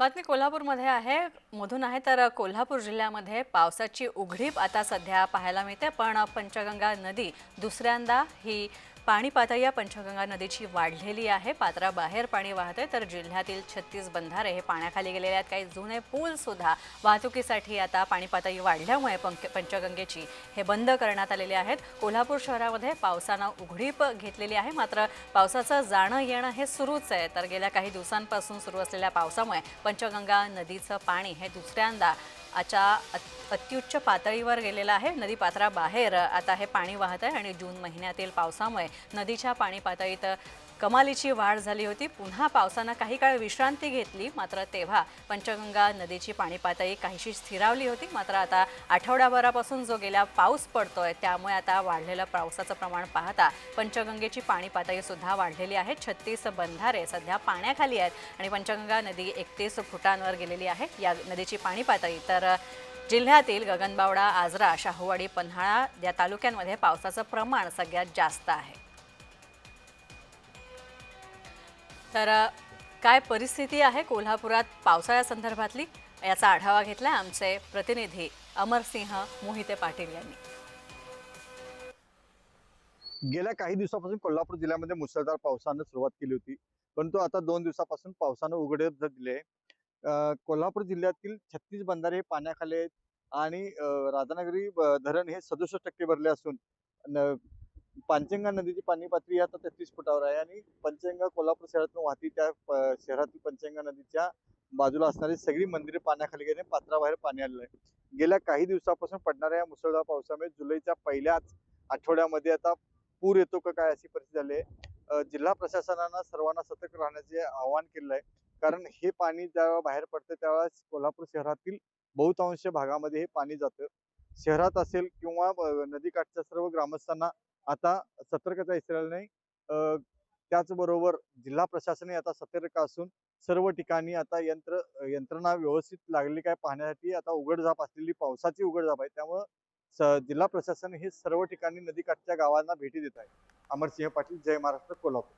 बातमी कोल्हापूरमध्ये आहे. मधून आहे तर कोल्हापूर जिल्ह्यामध्ये पावसाची उघडीप आता सध्या पाहायला मिळते पण पंचगंगा नदी दुसऱ्यांदा ही पाणी पातळी या पंचगंगा नदीची वाढलेली आहे. पात्राबाहेर पाणी वाहत आहे तर जिल्ह्यातील छत्तीस बंधारे हे पाण्याखाली गेलेले आहेत. काही जुने पूल सुद्धा वाहतुकीसाठी आता पाणी पातळी वाढल्यामुळे पंचगंगेची हे बंद करण्यात आलेले आहेत. कोल्हापूर शहरामध्ये पावसानं उघडीप घेतलेली आहे. मात्र पावसाचं जाणं येणं हे सुरूच आहे. तर गेल्या काही दिवसांपासून सुरू असलेल्या पावसामुळे पंचगंगा नदीचं पाणी हे दुसऱ्यांदा आच्या अत्युच्च पातळीवर गेलेला आहे नदी पात्राबाहेर. आता हे पाणी वाहत आहे आणि जून महिन्यातील पावसामुळे नदीच्या पाणी पातळीत कमालीची वाढ झाली होती. पुन्हा पावसानं काही काळ विश्रांती घेतली मात्र तेव्हा पंचगंगा नदीची पाणी पातळी काहीशी स्थिरावली होती. मात्र आता आठवड्याभरापासून जो गेला पाऊस पडतोय त्यामुळे आता वाढलेलं पावसाचं प्रमाण पाहता पंचगंगेची पाणी पातळी सुद्धा वाढलेली आहे. छत्तीस बंधारे सध्या पाण्याखाली आहेत आणि पंचगंगा नदी एकतीस फुटांवर गेलेली आहे. या नदीची पाणी पातळी तर जिल्ह्यातील गगनबावडा आजरा शाहूवाडी पन्हाळा या तालुक्यांमध्ये पावसाचं प्रमाण सगळ्यात जास्त आहे. तर काय परिस्थिती आहे कोल्हापुरात पावसाळ्यासंदर्भातली याचा आढावा घेतला आमचे प्रतिनिधी अमरसिंह मोहिते पाटील यांनी. गेल्या काही दिवसापासून कोल्हापूर जिल्ह्यामध्ये मुसळधार पावसानं सुरुवात केली होती. परंतु आता दोन दिवसापासून पावसानं उघडे दिले कोल्हापूर जिल्ह्यातील छत्तीस बंधारे हे पाण्याखाली आहेत आणि राधानगरी धरण हे सदुसष्ट टक्के भरले असून पंचंगा नदीची पाणी पातळी आता तेहतीस फुटावर आहे आणि पंचगंगा कोल्हापूर शहरातून वाहती त्या शहरातील पंचगंगा नदीच्या बाजूला असणारी सगळी मंदिरे पाण्याखाली गेले पात्राबाहेर पाणी आलेलं आहे. गेल्या काही दिवसापासून पडणाऱ्या या मुसळधार पावसामुळे जुलैच्या पहिल्याच आठवड्यामध्ये आता पूर येतो का काय अशी परिस्थिती झाली आहे. जिल्हा प्रशासनानं सर्वांना सतर्क राहण्याचे आवाहन केलं आहे. कारण हे पाणी जेव्हा बाहेर पडतं त्यावेळेस कोल्हापूर शहरातील बहुतांश भागामध्ये हे पाणी जातं. शहरात असेल किंवा नदीकाठच्या सर्व ग्रामस्थांना आता सतर्कता इसरल्याने अ, त्याचबरोबर जिल्हा प्रशासनही आता सतर्क असून सर्व ठिकाणी आता यंत्र यंत्रणा व्यवस्थित लागली काय पाहण्यासाठी आता उघडझाप असलेली पावसाची उघडझाप आहे. त्यामुळं जिल्हा प्रशासन हे सर्व ठिकाणी नदीकाठच्या गावांना भेटी देत आहे. अमरसिंह पाटील जय महाराष्ट्र कोल्हापूर.